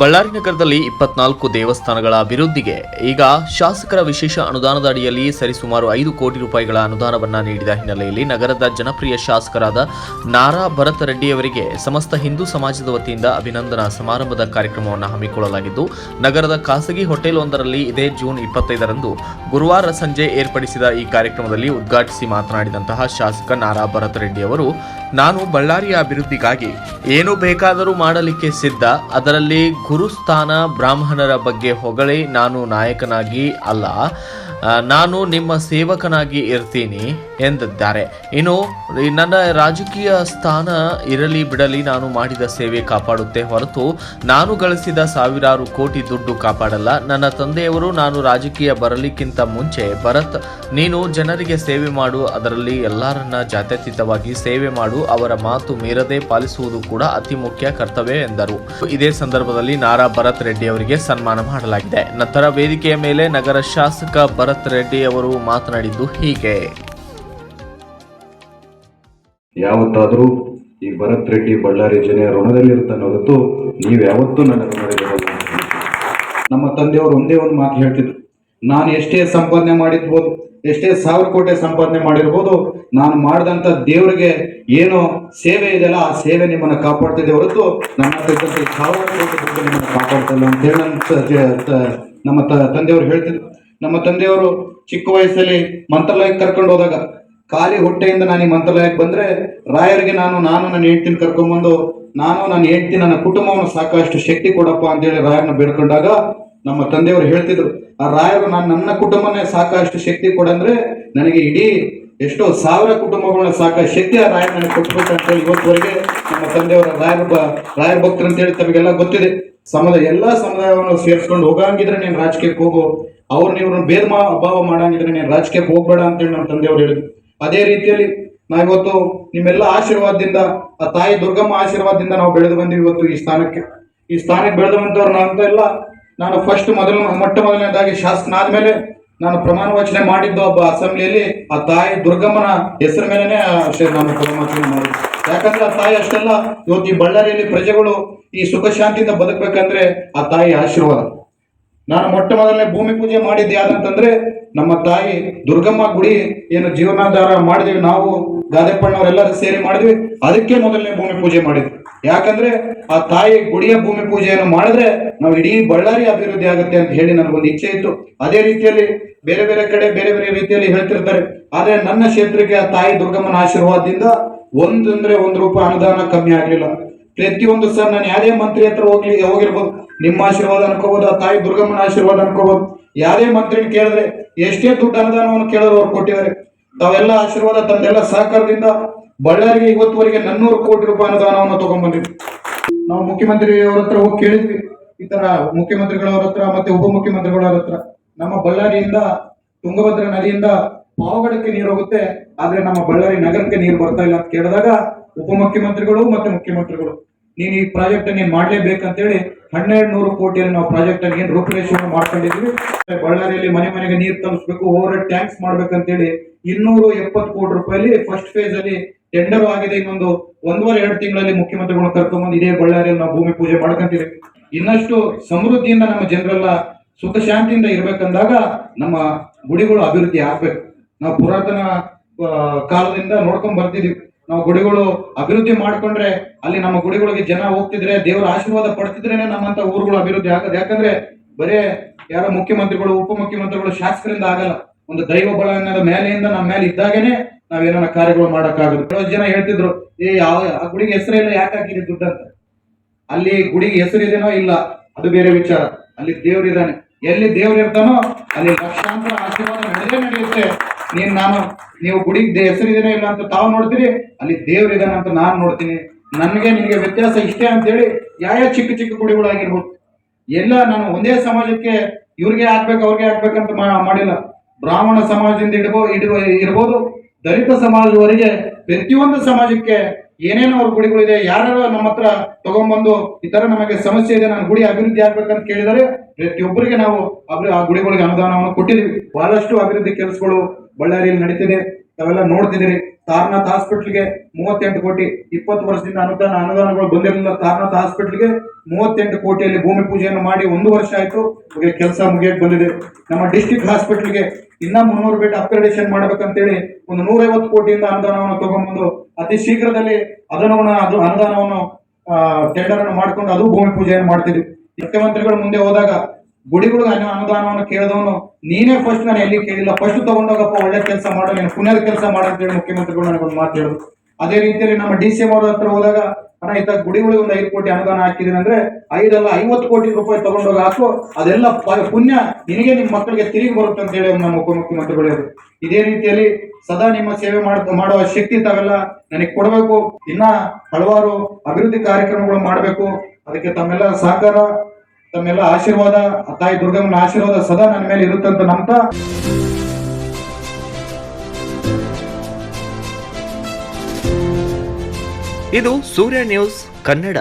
ಬಳ್ಳಾರಿ ನಗರದಲ್ಲಿ ಇಪ್ಪತ್ನಾಲ್ಕು ದೇವಸ್ಥಾನಗಳ ಅಭಿವೃದ್ಧಿಗೆ ಈಗ ಶಾಸಕರ ವಿಶೇಷ ಅನುದಾನದ ಅಡಿಯಲ್ಲಿ ಸರಿಸುಮಾರು ಐದು ಕೋಟಿ ರೂಪಾಯಿಗಳ ಅನುದಾನವನ್ನು ನೀಡಿದ ಹಿನ್ನೆಲೆಯಲ್ಲಿ ನಗರದ ಜನಪ್ರಿಯ ಶಾಸಕರಾದ ನಾರಾ ಭರತ್ ರೆಡ್ಡಿಯವರಿಗೆ ಸಮಸ್ತ ಹಿಂದೂ ಸಮಾಜದ ವತಿಯಿಂದ ಅಭಿನಂದನಾ ಸಮಾರಂಭದ ಕಾರ್ಯಕ್ರಮವನ್ನು ಹಮ್ಮಿಕೊಳ್ಳಲಾಗಿದ್ದು, ನಗರದ ಖಾಸಗಿ ಹೋಟೆಲ್ ಒಂದರಲ್ಲಿ ಇದೇ ಜೂನ್ ಇಪ್ಪತ್ತೈದರಂದು ಗುರುವಾರ ಸಂಜೆ ಏರ್ಪಡಿಸಿದ ಈ ಕಾರ್ಯಕ್ರಮದಲ್ಲಿ ಉದ್ಘಾಟಿಸಿ ಮಾತನಾಡಿದಂತಹ ಶಾಸಕ ನಾರಾ ಭರತ್ ರೆಡ್ಡಿ ಅವರು ನಾನು ಬಳ್ಳಾರಿಯ ಅಭಿವೃದ್ಧಿಗಾಗಿ ಏನು ಬೇಕಾದರೂ ಮಾಡಲಿಕ್ಕೆ ಸಿದ್ಧ, ಅದರಲ್ಲಿ ಗುರುಸ್ಥಾನ ಬ್ರಾಹ್ಮಣರ ಬಗ್ಗೆ ಹೊಗಳಿ ನಾನು ನಾಯಕನಾಗಿ ಅಲ್ಲ. ನಾನು ನಿಮ್ಮ ಸೇವಕನಾಗಿ ಇರ್ತೀನಿ. ಎಂದಿದ್ದಾರೆ. ಇನ್ನು, ನನ್ನ ರಾಜಕೀಯ ಸ್ಥಾನ ಇರಲಿ ಬಿಡಲಿ ನಾನು ಮಾಡಿದ ಸೇವೆ ಕಾಪಾಡುತ್ತೆ ಹೊರತು ನಾನು ಗಳಿಸಿದ ಸಾವಿರಾರು ಕೋಟಿ ದುಡ್ಡು ಕಾಪಾಡಲ್ಲ. ನನ್ನ ತಂದೆಯವರು ನಾನು ರಾಜಕೀಯ ಬರಲಿಕ್ಕಿಂತ ಮುಂಚೆ ಭರತ್, ನೀನು ಜನರಿಗೆ ಸೇವೆ ಮಾಡು, ಅದರಲ್ಲಿ ಎಲ್ಲರನ್ನ ಜಾತ್ಯತೀತವಾಗಿ ಸೇವೆ ಮಾಡು, ಅವರ ಮಾತು ಮೀರದೆ ಪಾಲಿಸುವುದು ಕೂಡ ಅತಿ ಮುಖ್ಯ ಕರ್ತವ್ಯ ಎಂದರು. ಇದೇ ಸಂದರ್ಭದಲ್ಲಿ ನಾರಾ ಭರತ್ ರೆಡ್ಡಿ ಅವರಿಗೆ ಸನ್ಮಾನ ಮಾಡಲಾಗಿದೆ. ನಂತರ ವೇದಿಕೆಯ ಮೇಲೆ ನಗರ ಶಾಸಕ ಭರತ್ ರೆಡ್ಡಿ ಅವರು ಮಾತನಾಡಿದ್ದು ಹೀಗೆ. ಯಾವತ್ತಾದರೂ ಈ ಭರತ್ ರೆಡ್ಡಿ ಬಳ್ಳಾರಿ ಜಿಲ್ಲೆಯ ಋಣದಲ್ಲಿರ್ತಾನೆ ಹೊರತು ನೀವು ಯಾವತ್ತೂ ನನ್ನ ಹೇಳ್ತೀನಿ. ನಮ್ಮ ತಂದೆಯವರು ಒಂದೇ ಒಂದು ಮಾತು ಹೇಳ್ತಿದ್ರು ನಾನು ಎಷ್ಟೇ ಸಂಪಾದನೆ ಮಾಡಿರ್ಬೋದು, ಎಷ್ಟೇ ಸಾವಿರ ಕೋಟಿ ಸಂಪಾದನೆ ಮಾಡಿರ್ಬೋದು, ನಾನು ಮಾಡಿದಂಥ ದೇವರಿಗೆ ಏನೋ ಸೇವೆ ಇದೆಯಲ್ಲ, ಆ ಸೇವೆ ನಿಮ್ಮನ್ನು ಕಾಪಾಡ್ತಿದೆ ಹೊರತು ನನ್ನ ಸಾವಿರ ಕೋಟಿ ದುಡ್ಡು ನಿಮ್ಮನ್ನ ಅಂತ ನನ್ನ ತ- ನಮ್ಮ ತಂದೆಯವರು ಹೇಳ್ತಿದ್ರು ನಮ್ಮ ತಂದೆಯವರು ಚಿಕ್ಕ ವಯಸ್ಸಲ್ಲಿ ಮಂತ್ರಾಲಯಕ್ಕೆ ಕರ್ಕೊಂಡು ಹೋದಾಗ ಖಾಲಿ ಹೊಟ್ಟೆಯಿಂದ ನಾನು ಈ ಮಂತ್ರಾಲಯಕ್ಕೆ ಬಂದ್ರೆ ರಾಯರಿಗೆ ನಾನು ನಾನು ನನ್ನ ಹೆಂಡ್ತಿನ ಕರ್ಕೊಂಡ್ಬಂದು, ನಾನು ನನ್ನ ಹೆಂಡ್ತಿ ನನ್ನ ಕುಟುಂಬವನ್ನು ಸಾಕಷ್ಟು ಶಕ್ತಿ ಕೊಡಪ್ಪ ಅಂತೇಳಿ ರಾಯರನ್ನ ಬೇಡ್ಕೊಂಡಾಗ ನಮ್ಮ ತಂದೆಯವರು ಹೇಳ್ತಿದ್ರು, ಆ ರಾಯರು ನಾನು ನನ್ನ ಕುಟುಂಬನೇ ಸಾಕಷ್ಟು ಶಕ್ತಿ ಕೊಡಂದ್ರೆ ನನಗೆ ಇಡೀ ಎಷ್ಟೋ ಸಾವಿರ ಕುಟುಂಬಗಳನ್ನ ಸಾಕ ಶಕ್ತಿ ಆ ರಾಯರ್ ನನಗೆ ಕೊಟ್ಬಿಟ್ಟು ಅಂತೇಳಿ ಇವತ್ತುವರೆಗೆ ನಮ್ಮ ತಂದೆಯವರ ರಾಯರ ರಾಯರ ಭಕ್ತರು ಅಂತೇಳಿ ತಮಗೆಲ್ಲ ಗೊತ್ತಿದೆ. ಸಮುದಾಯ, ಎಲ್ಲಾ ಸಮುದಾಯವನ್ನು ಸೇರಿಸ್ಕೊಂಡು ಹೋಗಂಗಿದ್ರೆ ನೀನು ರಾಜಕೀಯಕ್ಕೆ ಹೋಗು ಅವ್ರನ್ನ ಇವ್ರನ್ನ ಭೇದ ಅಭಾವ ಭಾವ ಮಾಡಂಗಿದ್ರೆ ನೀನು ರಾಜಕೀಯಕ್ಕೆ ಹೋಗ್ಬೇಡ ಅಂತೇಳಿ ನಮ್ಮ ತಂದೆಯವರು ಹೇಳಿದ್ರು. ಅದೇ ರೀತಿಯಲ್ಲಿ ನಾವಿವತ್ತು ನಿಮ್ಮೆಲ್ಲ ಆಶೀರ್ವಾದದಿಂದ, ಆ ತಾಯಿ ದುರ್ಗಮ್ಮ ಆಶೀರ್ವಾದದಿಂದ ನಾವು ಬೆಳೆದು ಬಂದಿವಿ ಇವತ್ತು ಈ ಸ್ಥಾನಕ್ಕೆ. ಈ ಸ್ಥಾನಕ್ಕೆ ಬೆಳೆದಂತವ್ರು ನಾನು ಎಲ್ಲ ನಾನು ಫಸ್ಟ್ ಮೊದಲು, ಮೊಟ್ಟ ಮೊದಲನೇದಾಗಿ ಶಾಸಕನಾದ್ಮೇಲೆ ನಾನು ಪ್ರಮಾಣ ವಚನೆ ಮಾಡಿದ್ದು ಒಬ್ಬ ಅಸೆಂಬ್ಲಿಯಲ್ಲಿ, ಆ ತಾಯಿ ದುರ್ಗಮ್ಮನ ಹೆಸರ ಮೇಲೆನೆ ನಾನು ಪ್ರಮಾಣ ಮಾಡಿದ್ದು. ಯಾಕಂದ್ರೆ ಆ ತಾಯಿ ಅಷ್ಟೆಲ್ಲ, ಇವತ್ತು ಈ ಬಳ್ಳಾರಿಯಲ್ಲಿ ಪ್ರಜೆಗಳು ಈ ಸುಖ ಶಾಂತಿಯಿಂದ ಬದುಕಬೇಕಂದ್ರೆ ಆ ತಾಯಿ ಆಶೀರ್ವಾದ. ನಾನು ಮೊಟ್ಟ ಮೊದಲನೇ ಭೂಮಿ ಪೂಜೆ ಮಾಡಿದ್ದು. ಯಾವ್ದಂತಂದ್ರೆ ನಮ್ಮ ತಾಯಿ ದುರ್ಗಮ್ಮ ಗುಡಿ ಏನು ಜೀವನಾಧಾರ ಮಾಡಿದ್ವಿ. ನಾವು ಗಾದೆಪ್ಪಣ್ಣವರೆಲ್ಲರೂ ಸೇರಿ ಮಾಡಿದ್ವಿ. ಅದಕ್ಕೆ ಮೊದಲನೇ ಭೂಮಿ ಪೂಜೆ ಮಾಡಿದ್ವಿ. ಯಾಕಂದ್ರೆ ಆ ತಾಯಿ ಗುಡಿಯ ಭೂಮಿ ಪೂಜೆಯನ್ನು ಮಾಡಿದ್ರೆ ನಾವು ಇಡೀ ಬಳ್ಳಾರಿ ಅಭಿವೃದ್ಧಿ ಆಗುತ್ತೆ ಅಂತ ಹೇಳಿ ನನಗೊಂದು ಇಚ್ಛೆ ಇತ್ತು. ಅದೇ ರೀತಿಯಲ್ಲಿ ಬೇರೆ ಬೇರೆ ಕಡೆ ಬೇರೆ ಬೇರೆ ರೀತಿಯಲ್ಲಿ ಹೇಳ್ತಿರ್ತಾರೆ. ಆದ್ರೆ ನನ್ನ ಕ್ಷೇತ್ರಕ್ಕೆ ಆ ತಾಯಿ ದುರ್ಗಮ್ಮನ ಆಶೀರ್ವಾದದಿಂದ ಒಂದಂದ್ರೆ ಒಂದು ರೂಪಾಯಿ ಅನುದಾನ ಕಮ್ಮಿ ಆಗಲಿಲ್ಲ. ಪ್ರತಿಯೊಂದು ಸರ್, ನಾನು ಯಾವುದೇ ಮಂತ್ರಿ ಹತ್ರ ಹೋಗ್ಲಿ, ಹೋಗಿರ್ಬೋದು. ನಿಮ್ಮ ಆಶೀರ್ವಾದ ಅನ್ಕೋಬಹುದು ಆ ತಾಯಿ ದುರ್ಗಮ್ಮನ ಆಶೀರ್ವಾದ ಅನ್ಕೋಬಹುದು ಯಾರೇ ಮಂತ್ರಿನ ಕೇಳಿದ್ರೆ ಎಷ್ಟೇ ದುಡ್ಡು ಅನುದಾನವನ್ನು ಕೇಳಿದ್ರು ಅವ್ರು ಕೊಟ್ಟಿದ್ದಾರೆ. ತಾವೆಲ್ಲ ಆಶೀರ್ವಾದ, ತಂದೆಲ್ಲ ಸಹಕಾರದಿಂದ ಬಳ್ಳಾರಿಗೆ ಇವತ್ತುವರೆಗೆ ನನ್ನೂರು ಕೋಟಿ ರೂಪಾಯಿ ಅನುದಾನವನ್ನು ತಗೊಂಡ್ಬಂದಿದ್ವಿ. ನಾವು ಮುಖ್ಯಮಂತ್ರಿ ಹತ್ರ ಹೋಗಿ ಕೇಳಿದ್ವಿ. ಈ ತರ ಮುಖ್ಯಮಂತ್ರಿಗಳವ್ರ ಹತ್ರ ಮತ್ತೆ ಉಪಮುಖ್ಯಮಂತ್ರಿಗಳವ್ರ ಹತ್ರ. ನಮ್ಮ ಬಳ್ಳಾರಿಯಿಂದ, ತುಂಗಭದ್ರಾ ನದಿಯಿಂದ ಪಾವಗಡಕ್ಕೆ ನೀರು ಹೋಗುತ್ತೆ. ಆದ್ರೆ ನಮ್ಮ ಬಳ್ಳಾರಿ ನಗರಕ್ಕೆ ನೀರು ಬರ್ತಾ ಇಲ್ಲ ಅಂತ ಕೇಳಿದಾಗ ಉಪಮುಖ್ಯಮಂತ್ರಿಗಳು ಮತ್ತೆ ಮುಖ್ಯಮಂತ್ರಿಗಳು, ನೀನು ಈ ಪ್ರಾಜೆಕ್ಟ್ ನೀನ್ ಮಾಡ್ಲೇಬೇಕಂತೇಳಿ ಹನ್ನೆರಡು ನೂರು ಕೋಟಿಯಲ್ಲಿ ನಾವು ಪ್ರಾಜೆಕ್ಟ್ ಅನ್ನು ಏನ್ ರೂಪುರೇಷೆಯನ್ನು ಮಾಡ್ಕೊಂಡಿದ್ವಿ ಬಳ್ಳಾರಿಯಲ್ಲಿ ಮನೆ ಮನೆಗೆ ನೀರು ತಲುಪಿಸಬೇಕು ಓವರ್ ಟ್ಯಾಂಕ್ಸ್ ಮಾಡ್ಬೇಕಂತೇಳಿ ಇನ್ನೂರು ಎಪ್ಪತ್ತು ಕೋಟಿ ರೂಪಾಯಲ್ಲಿ ಫಸ್ಟ್ ಫೇಸ್ ಅಲ್ಲಿ ಟೆಂಡರ್ ಆಗಿದೆ ಇನ್ನೊಂದು ಒಂದೂವರೆ, ಎರಡು ತಿಂಗಳಲ್ಲಿ ಮುಖ್ಯಮಂತ್ರಿಗಳನ್ನ ಕರ್ಕೊಂಡ್ಬಂದು ಇದೇ ಬಳ್ಳಾರಿಯಲ್ಲಿ ನಾವು ಭೂಮಿ ಪೂಜೆ ಮಾಡ್ಕೊಂತೀವಿ. ಇನ್ನಷ್ಟು ಸಮೃದ್ಧಿಯಿಂದ ನಮ್ಮ ಜನರೆಲ್ಲ ಸುಖ ಶಾಂತಿಯಿಂದ ಇರ್ಬೇಕಂದಾಗ ನಮ್ಮ ಗುಡಿಗಳು ಅಭಿವೃದ್ಧಿ ಆಗ್ಬೇಕು. ನಾವು ಪುರಾತನ ಕಾಲದಿಂದ ನೋಡ್ಕೊಂಡ್ ಬರ್ತಿದೀವಿ. ನಾವು ಗುಡಿಗಳು ಅಭಿವೃದ್ಧಿ ಮಾಡ್ಕೊಂಡ್ರೆ ಅಲ್ಲಿ ನಮ್ಮ ಗುಡಿಗಳಿಗೆ ಜನ ಹೋಗ್ತಿದ್ರೆ, ದೇವರ ಆಶೀರ್ವಾದ ಪಡ್ತಿದ್ರೇನೆ ನಮ್ಮಂತ ಊರುಗಳು ಅಭಿವೃದ್ಧಿ ಆಗೋದು. ಯಾಕಂದ್ರೆ ಬರೇ ಯಾರೋ ಮುಖ್ಯಮಂತ್ರಿಗಳು, ಉಪಮುಖ್ಯಮಂತ್ರಿಗಳು ಶಾಸಕರಿಂದ ಆಗಲ್ಲ. ಒಂದು ದೈವ ಬಲ ಅನ್ನೋದ ಮೇಲೆಯಿಂದ ನಮ್ಮ ಮೇಲೆ ಇದ್ದಾಗೇನೆ ನಾವೇನೋ ಕಾರ್ಯಗಳು ಮಾಡಕ್ಕಾಗದು. ಕೆಲವು ಜನ ಹೇಳ್ತಿದ್ರು, ಏ, ಯಾವ, ಆ ಗುಡಿಗೆ ಹೆಸರಿಲ್ಲ ಯಾಕೆ ಹಾಕಿರಿ ದುಡ್ಡು ಅಂತ? ಅಲ್ಲಿ ಗುಡಿಗೆ ಹೆಸರಿದೇನೋ ಇಲ್ಲ, ಅದು ಬೇರೆ ವಿಚಾರ. ಅಲ್ಲಿ ದೇವ್ರಿದ್ದಾನೆ ಎಲ್ಲಿ ದೇವ್ರು ಇರ್ತಾನೋ ಅಲ್ಲಿ ಲಕ್ಷಾಂತರ ಆಶೀರ್ವಾದ ನಡೆದೇ ನಡೆಯುತ್ತೆ. ನೀನ್ ನಾನು, ನೀವು ಗುಡಿಗೆ ಹೆಸರಿದೇನೋ ಇಲ್ಲ ಅಂತ ತಾವು ನೋಡ್ತೀರಿ? ಅಲ್ಲಿ ದೇವ್ರಿದಾನೆ ಅಂತ ನಾನು ನೋಡ್ತೀನಿ. ನನಗೆ ನಿಮಗೆ ವ್ಯತ್ಯಾಸ ಇಷ್ಟೇ ಅಂತೇಳಿ ಯಾವ ಚಿಕ್ಕ ಚಿಕ್ಕ ಗುಡಿಗಳಾಗಿರ್ಬೋದು ಎಲ್ಲ ನಾನು ಒಂದೇ ಸಮಾಜಕ್ಕೆ ಇವ್ರಿಗೆ ಹಾಕ್ಬೇಕು, ಅವ್ರಿಗೆ ಹಾಕ್ಬೇಕಂತ ಮಾಡಿಲ್ಲ. ಬ್ರಾಹ್ಮಣ ಸಮಾಜದಿಂದ ಇಡಬೋ ಇಡುವ ಇರ್ಬೋದು. ದಲಿತ ಸಮಾಜದವರಿಗೆ ಪ್ರತಿಯೊಂದು ಸಮಾಜಕ್ಕೆ ಏನೇನೋ ಅವ್ರ ಗುಡಿಗಳಿದೆ ಯಾರು ನಮ್ಮ ಹತ್ರ ತಗೊಂಡ್ಬಂದು ಈ ತರ ನಮಗೆ ಸಮಸ್ಯೆ ಇದೆ, ನಾನು ಗುಡಿ ಅಭಿವೃದ್ಧಿ ಆಗ್ಬೇಕಂತ ಕೇಳಿದರೆ ಪ್ರತಿಯೊಬ್ಬರಿಗೆ ನಾವು ಆ ಗುಡಿಗಳಿಗೆ ಅನುದಾನವನ್ನು ಕೊಟ್ಟಿದ್ದೀವಿ. ಬಹಳಷ್ಟು ಅಭಿವೃದ್ಧಿ ಕೆಲಸಗಳು ಬಳ್ಳಾರಿಯಲ್ಲಿ ನಡೀತಿದೆ. ತಾವೆಲ್ಲ ನೋಡ್ತಿದ್ದೀರಿ. ತಾರ್ನಾಥ್ ಹಾಸ್ಪಿಟ್ಲ್ಗೆ ಮೂವತ್ತೆಂಟು ಕೋಟಿ, ಇಪ್ಪತ್ತು ವರ್ಷದಿಂದ ಅನುದಾನ, ಅನುದಾನಗಳು ಬಂದಿರಲಿಲ್ಲ. ತಾರ್ನಾಥ್ ಹಾಸ್ಪಿಟ್ಲ್ಗೆ ಮೂವತ್ತೆಂಟು ಕೋಟಿಯಲ್ಲಿ ಭೂಮಿ ಪೂಜೆಯನ್ನು ಮಾಡಿ ಒಂದು ವರ್ಷ ಆಯ್ತು. ಕೆಲಸ ಮುಗಿಯಕ್ಕೆ ಬಂದಿದೆ. ನಮ್ಮ ಡಿಸ್ಟಿಕ್ ಹಾಸ್ಪಿಟ್ಲ್ಗೆ ಇನ್ನ ಮುನ್ನೂರು ಬೆಡ್ ಅಪ್ಗ್ರೇಡೇಷನ್ ಮಾಡ್ಬೇಕಂತೇಳಿ ಒಂದು ನೂರೈವತ್ತು ಕೋಟಿಯಿಂದ ಅನುದಾನವನ್ನು ತಗೊಂಡ್ಬಂದು ಅತಿ ಶೀಘ್ರದಲ್ಲಿ ಅದನ್ನು ಅದು ಅನುದಾನವನ್ನು ಟೆಂಡರ್ ಅನ್ನು ಮಾಡಿಕೊಂಡು ಅದು ಭೂಮಿ ಪೂಜೆಯನ್ನು ಮಾಡ್ತೀವಿ ಮುಖ್ಯಮಂತ್ರಿಗಳು ಮುಂದೆ ಹೋದಾಗ ಗುಡಿಗಳಿಗೆ ಅನು ಅನುದಾನವನ್ನು ಕೇಳಿದವನು ನೀನೇ ಫಸ್ಟ್ ನಾನು ಎಲ್ಲಿ ಕೇಳಿಲ್ಲ. ಫಸ್ಟ್ ತಗೊಂಡೋಗಪ್ಪ, ಒಳ್ಳೆ ಕೆಲಸ ಮಾಡೋ, ನೀನು ಪುಣ್ಯದ ಕೆಲಸ ಮಾಡಂತೇಳಿ ಮುಖ್ಯಮಂತ್ರಿಗಳು ನನಗೊಂದು ಮಾತು ಹೇಳಿದ್ರು. ಅದೇ ರೀತಿಯಲ್ಲಿ ನಮ್ಮ ಡಿ ಸಿ ಎಂ ಹತ್ರ ಹೋದಾಗ, ಅಣ್ಣ ಇತ್ತ ಗುಡಿಗಳಿಗೆ ಒಂದು ಐದು ಕೋಟಿ ಅನುದಾನ ಹಾಕಿದ್ದೀನಿ ಅಂದ್ರೆ ಐದಲ್ಲ ಐವತ್ತು ಕೋಟಿ ರೂಪಾಯಿ ತಗೊಂಡೋಗಿ ಹಾಕು, ಅದೆಲ್ಲ ಪುಣ್ಯ ನಿನಗೆ ನಿಮ್ಮ ಮಕ್ಕಳಿಗೆ ತಿರುಗಿ ಬರುತ್ತೆ ಅಂತ ಹೇಳಿ ನಮ್ಮ ಉಪಮುಖ್ಯಮಂತ್ರಿಗಳು ಹೇಳಿದ್ರು. ಇದೇ ರೀತಿಯಲ್ಲಿ ಸದಾ ನಿಮ್ಮ ಸೇವೆ ಮಾಡ, ಮಾಡುವ ಶಕ್ತಿ ತಾವೆಲ್ಲ ನನಗೆ ಕೊಡಬೇಕು. ಇನ್ನ ಹಲವಾರು ಅಭಿವೃದ್ಧಿ ಕಾರ್ಯಕ್ರಮಗಳು ಮಾಡಬೇಕು. ಅದಕ್ಕೆ ತಮ್ಮೆಲ್ಲ ಸಹಕಾರ. ತಮ್ಮೆಲ್ಲ ಆಶೀರ್ವಾದ ತಾಯಿ ದುರ್ಗಮ್ಮನ ಆಶೀರ್ವಾದ ಸದಾ ನನ್ನ ಮೇಲೆ ಇರುತ್ತಂತ ನಂಬ್ತಾ. ಇದು ಸೂರ್ಯ ನ್ಯೂಸ್ ಕನ್ನಡ.